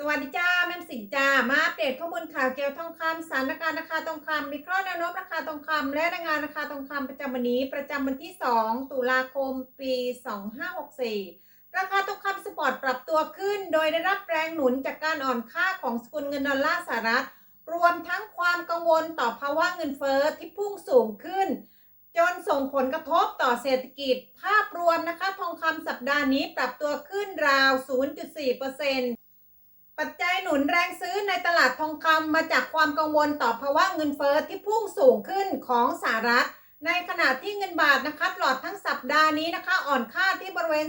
สวัสดีจ้าแม่สินจ้ามาอัปเดตข้อมูลข่าวเกี่ยวทองคำสถานการณ์ราคาทองคำวิเคราะห์แนวโน้มราคาทองคำและรายงานราคาทองคำประจำวันนี้ ประจำวันที่ 2 ตุลาคม ปี 2564 ราคาทองคำสปอร์ตปรับตัวขึ้น โดยได้รับแรงหนุนจากการอ่อนค่าของสกุลเงินดอลลาร์สหรัฐ รวมทั้งความกังวลต่อภาวะเงินเฟ้อที่พุ่งสูงขึ้น จนส่งผลกระทบต่อเศรษฐกิจ ภาพรวมนะคะทองคำสัปดาห์นี้ปรับตัวขึ้นราว 0.4% ปัจจัยหนุนแรงซื้อในตลาดทองคำมาจากความกังวลต่อภาวะเงินเฟ้อที่พุ่งสูงขึ้นของสหรัฐ ในขณะที่เงินบาทนะคะตลอดทั้งสัปดาห์นี้นะคะ อ่อนค่าที่บริเวณ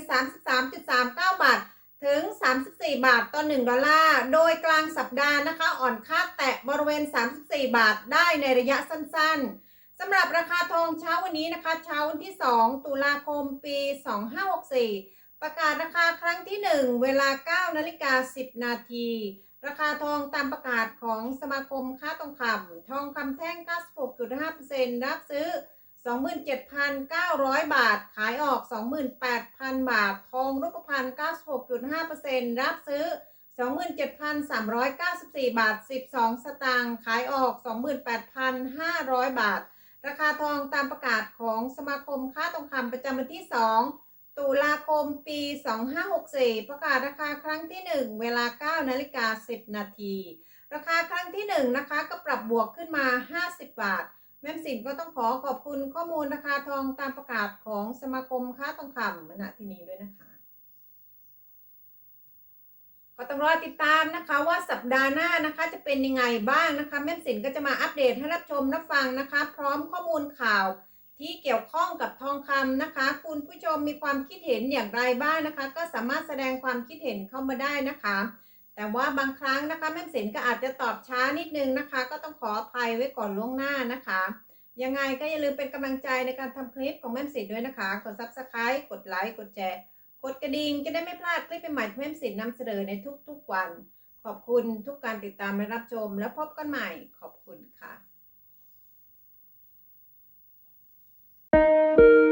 33.39 บาท ถึง 34 บาทต่อ 1 ดอลลาร์ โดยกลางสัปดาห์นะคะ อ่อนค่าแตะบริเวณ 34 บาทได้ในระยะสั้นๆสำหรับราคาทองเช้าวันนี้นะคะ เช้าวันที่ 2 ตุลาคมปี 2564 ประกาศราคาครั้งที่ 1 เวลา 9 นาฬิกา 10 นาที ราคาทองตามประกาศของสมาคมค้าทองคำทองคำแท่ง 96.5%รับซื้อ 27,900 บาท ขายออก 28,000 บาท ทองรูปพรรณ96.5%รับซื้อ 27,394 บาท 12 สตางค์ ขายออก 28,500 บาท ราคาทองตามประกาศของสมาคมค้าทองคำประจำวันที่ 2 ตุลาคมปี 2564 ประกาศราคาครั้งที่ 1 เวลา 9 นาฬิกา 10 นาที ราคาครั้งที่ 1 นะคะ ก็ปรับบวกขึ้นมา 50 บาท แม่สินก็ต้องขอขอบคุณข้อมูลราคาทองตามประกาศของสมาคมค้าทองคำณที่นี้ด้วยนะคะ ก็ต้องรอติดตามนะคะว่าสัปดาห์หน้านะคะจะเป็นยังไงบ้างนะคะ แม่สินก็จะมาอัปเดตให้รับชมรับฟังนะคะ พร้อมข้อมูลข่าว ที่เกี่ยวข้องกับทองคำนะคะ คุณผู้ชมมีความคิดเห็นอย่างไรบ้างนะคะ ก็สามารถแสดงความคิดเห็นเข้ามาได้นะคะ แต่ว่าบางครั้งนะคะแม่มสินก็อาจจะตอบช้านิดนึงนะคะ ก็ต้องขออภัยไว้ก่อนล่วงหน้านะคะยังไงก็อย่าลืมเป็นกำลังใจในการทำคลิปของแม่สินด้วยนะคะ กด subscribe กดไลค์ กดแชร์ กดกระดิ่งจะได้ไม่พลาดคลิปใหม่ๆที่แม่สินนำเสนอในทุกๆวัน ขอบคุณทุกการติดตามและรับชม แล้วพบกันใหม่ ขอบคุณค่ะ thank you